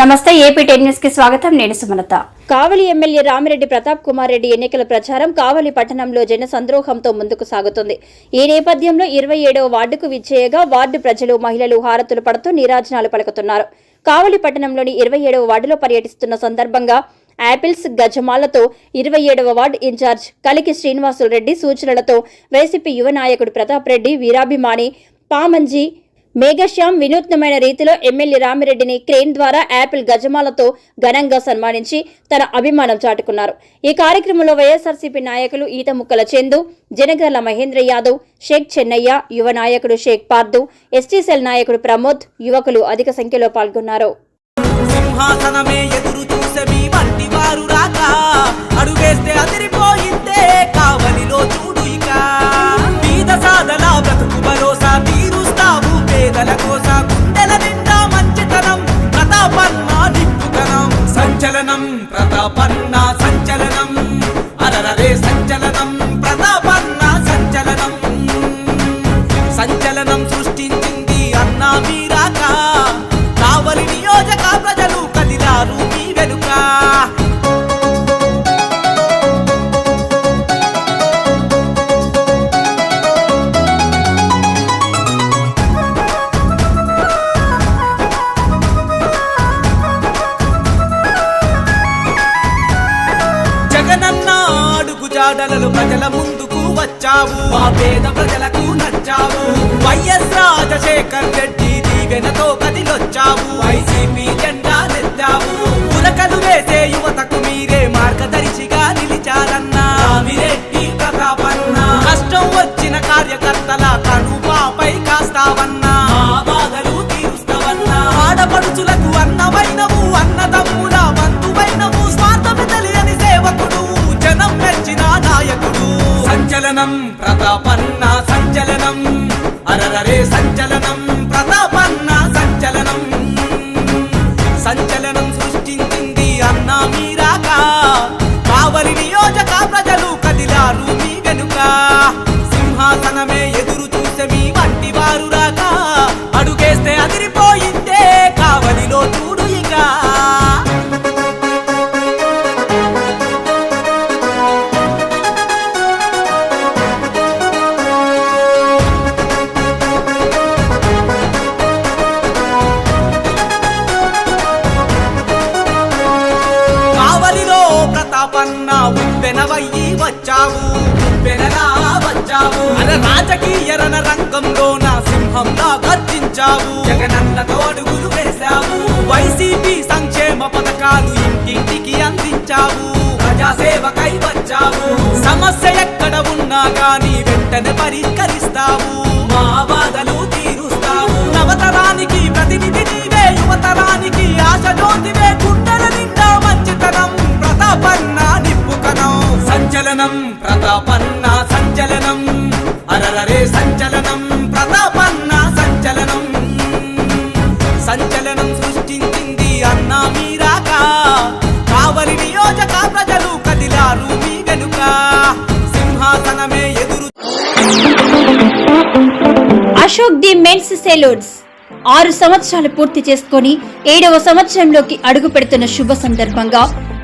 నమస్తే AP ten న్యూస్కి స్వాగతం. నేను సుమలత. కావలి ఎమ్మెల్యే రామిరెడ్డి ప్రతాప్ కుమార్ రెడ్డి ఎన్నికల ప్రచారం కావలి పట్టణంలో జన సంద్రోహంతో ముందుకు సాగుతుంది. ఈ నేపథ్యంలో ఇరవై ఏడవ వార్డుకు విచ్చేయగా వార్డు ప్రజలు మహిళలు హారతులు పడుతూ నీరాజనాలు పలుకుతున్నారు. కావలి పట్టణంలోని ఇరవై ఏడవ వార్డులో పర్యటిస్తున్న సందర్భంగా యాపిల్స్ గజమాలతో ఇరవై ఏడవ వార్డు ఇన్ఛార్జ్ కలికి శ్రీనివాసులు రెడ్డి సూచనలతో వైసీపీ యువ నాయకుడు ప్రతాప్ రెడ్డి వీరాభిమాని పామంజీ మేఘశ్యామ్ వినూత్నమైన రీతిలో ఎమ్మెల్యే రామిరెడ్డిని క్రేన్ ద్వారా యాపిల్ గజమాలతో ఘనంగా సన్మానించి తన అభిమానం చాటుకున్నారు. ఈ కార్యక్రమంలో వైఎస్ఆర్సీపీ నాయకులు ఈత ముక్కల చందు జనగర్ల మహేంద్ర యాదవ్ షేక్ చెన్నయ్య యువ నాయకుడు షేక్ పార్దు ఎస్టీ నాయకుడు ప్రమోద్ యువకులు అధిక సంఖ్యలో పాల్గొన్నారు. సింహాసనమే ఎదురు చూసే మీ వంటి వారు రాక అడుగేస్తే అదిరిపోయింది సంచలనం జగనన్న అడుగు జాడలలో ప్రజల ముందుకు వచ్చావు. మా పేద ప్రజలకు నచ్చావు. వైఎస్ రాజశేఖర్ రెడ్డి దీవెనతో కదిలొచ్చావు. వైసీపీ సంచలనం ప్రతాపన్న సంచలనం. అరరరే సంచలనం ప్రతాపన్న సంచలనం. సంచలనం సృష్టించింది అన్న మీరాక. కావలి నియోజక ప్రజలు కదిలారు మీ గనుక సింహాసనమే ఎదురు చూసే మీ వంటి వారు రాక అడుగేస్తే అదిరి వచ్చావు ఉప్పెనవయ్యి వచ్చావు ఉప్పెనలా వచ్చావు. అన రాజకీయ రణ రంగంలో నా సింహంలా గర్జించావు. జగనన్నతో అడుగులు వేశావు వైసీపీ సంక్షేమ పథకాలు ఇంటింటికి అందించావు. ప్రజాసేవకై వచ్చావు. సమస్య ఎక్కడ ఉన్నా గాని వెంటనే పరిష్కరిస్తావు. సంచలనం ప్రతాపన్న సంచలనం. అరరరే సంచలనం ప్రతాపన్న సంచలనం. సంచలనం సృష్టించింది అన్న మీరాక. కావలి నియోజక ప్రజలు కదిలారు మీ గనుక సింహాసనమే ఎదురు. Ashok the men's salons. ఆరు సంవత్సరాలు పూర్తి చేసుకొని ఏడవ సంవత్సరంలోకి అడుగు పెడుతున్న శుభ సందర్భంగా